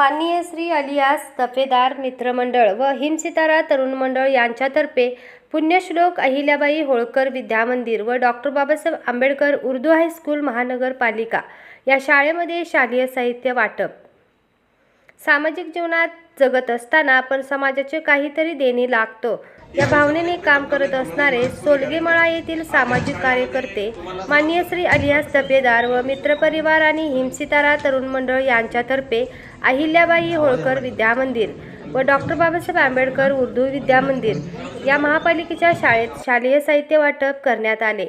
माननीय श्री अलियास दफेदार मित्रमंडळ व हिमसितारा तरुण मंडळ यांच्यातर्फे पुण्यश्लोक अहिल्याबाई होळकर विद्यामंदिर व doctor Babasaheb Ambedkar Urdu high school महानगरपालिका या शाळेमध्ये शालेय साहित्य वाटप. सामाजिक जीवनात जगत असताना आपण समाजाचे काहीतरी देणे लागतो. या भावनेने काम करत असणारे सोलगेमळा येथील सामाजिक कार्यकर्ते माननीय श्री अलियास दफेदार व मित्रपरिवार आणि हिमसितारा तरुण मंडळ यांच्यातर्फे अहिल्याबाई होळकर विद्यामंदिर व डॉक्टर बाबासाहेब आंबेडकर उर्दू विद्यामंदिर या महापालिकेच्या शाळेत शालेय साहित्य वाटप करण्यात आले.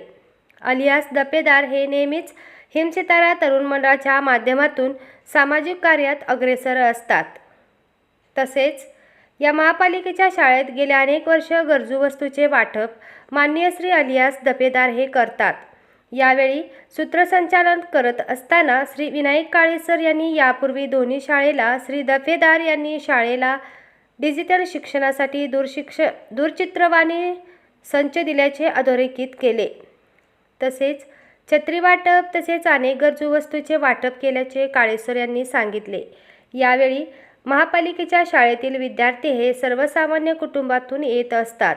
अलियास दपेदार हे नेहमीच हिमसितारा तरुण मंडळाच्या माध्यमातून सामाजिक कार्यात अग्रेसर असतात. तसेच या महापालिकेच्या शाळेत गेल्या अनेक वर्ष गरजू वस्तूचे वाटप माननीय श्री अलियास दपेदार हे करतात. यावेळी सूत्रसंचालन करत असताना श्री विनायक काळे सर यांनी यापूर्वी दोन्ही शाळेला श्री दफेदार यांनी शाळेला डिजिटल शिक्षणासाठी दूरशिक्ष दूरचित्रवाणी संच दिल्याचे अधोरेखित केले. तसेच छत्री वाटप तसेच अनेक गरजू वस्तूचे वाटप केल्याचे काळेसर यांनी सांगितले. यावेळी महापालिकेच्या शाळेतील विद्यार्थी हे सर्वसामान्य कुटुंबातून येत असतात.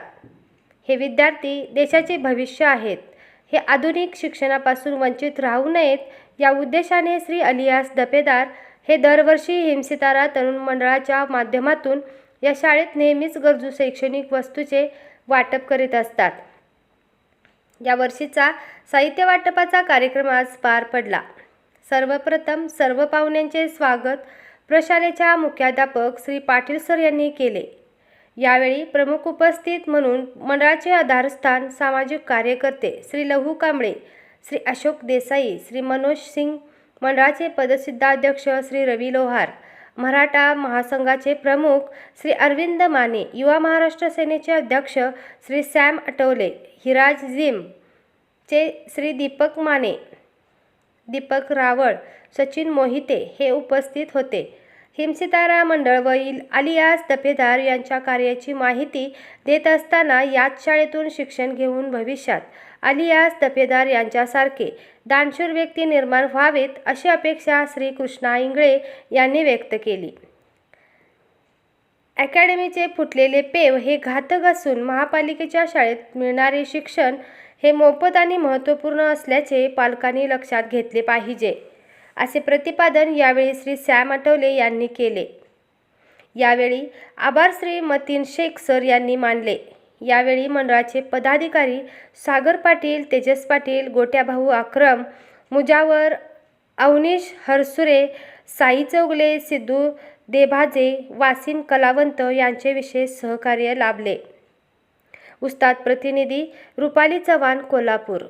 हे विद्यार्थी देशाचे भविष्य आहेत. हे आधुनिक शिक्षणापासून वंचित राहू नयेत या उद्देशाने श्री अलियास दपेदार हे दरवर्षी हिमसितारा तरुण मंडळाच्या माध्यमातून या शाळेत नेहमीच गरजू शैक्षणिक वस्तूचे वाटप करीत असतात. या वर्षीचा साहित्य वाटपाचा कार्यक्रम आज पार पडला. सर्वप्रथम सर्व पाहुण्यांचे स्वागत प्रशालेच्या मुख्याध्यापक श्री पाटील सर यांनी केले. यावेळी प्रमुख उपस्थित म्हणून मंडळाचे आधारस्थान सामाजिक कार्यकर्ते श्री लहू कांबळे श्री अशोक देसाई श्री मनोज सिंग मंडळाचे पदसिद्धाध्यक्ष श्री रवी लोहार मराठा महासंघाचे प्रमुख श्री अरविंद माने युवा महाराष्ट्र सेनेचे अध्यक्ष श्री सॅम आठवले हिराज जिम चे श्री दीपक माने दीपक रावळ सचिन मोहिते हे उपस्थित होते. हिमसितारा मंडळ व अलियास दफेदार यांच्या कार्याची माहिती देत असताना याच शाळेतून शिक्षण घेऊन भविष्यात अलियास दफेदार यांच्यासारखे दानशूर व्यक्ती निर्माण व्हावेत अशी अपेक्षा श्री कृष्णा इंगळे यांनी व्यक्त केली. अकॅडमीचे फुटलेले पेव हे घातक असून महापालिकेच्या शाळेत मिळणारे शिक्षण हे मोफत आणि महत्त्वपूर्ण असल्याचे पालकांनी लक्षात घेतले पाहिजे. असे प्रतिपादन यावेळी श्री सॅम आठवले यांनी केले. यावेळी आभार श्री मतीन शेख सर यांनी मानले. यावेळी मंडळाचे पदाधिकारी सागर पाटील तेजस पाटील गोट्याभाऊ अक्रम मुजावर अवनीश हरसुरे साई चौगले सिद्धू देभाजे वासिम कलावंत यांचे विशेष सहकार्य लाभले. उस्ताद प्रतिनिधी रुपाली चव्हाण कोल्हापूर.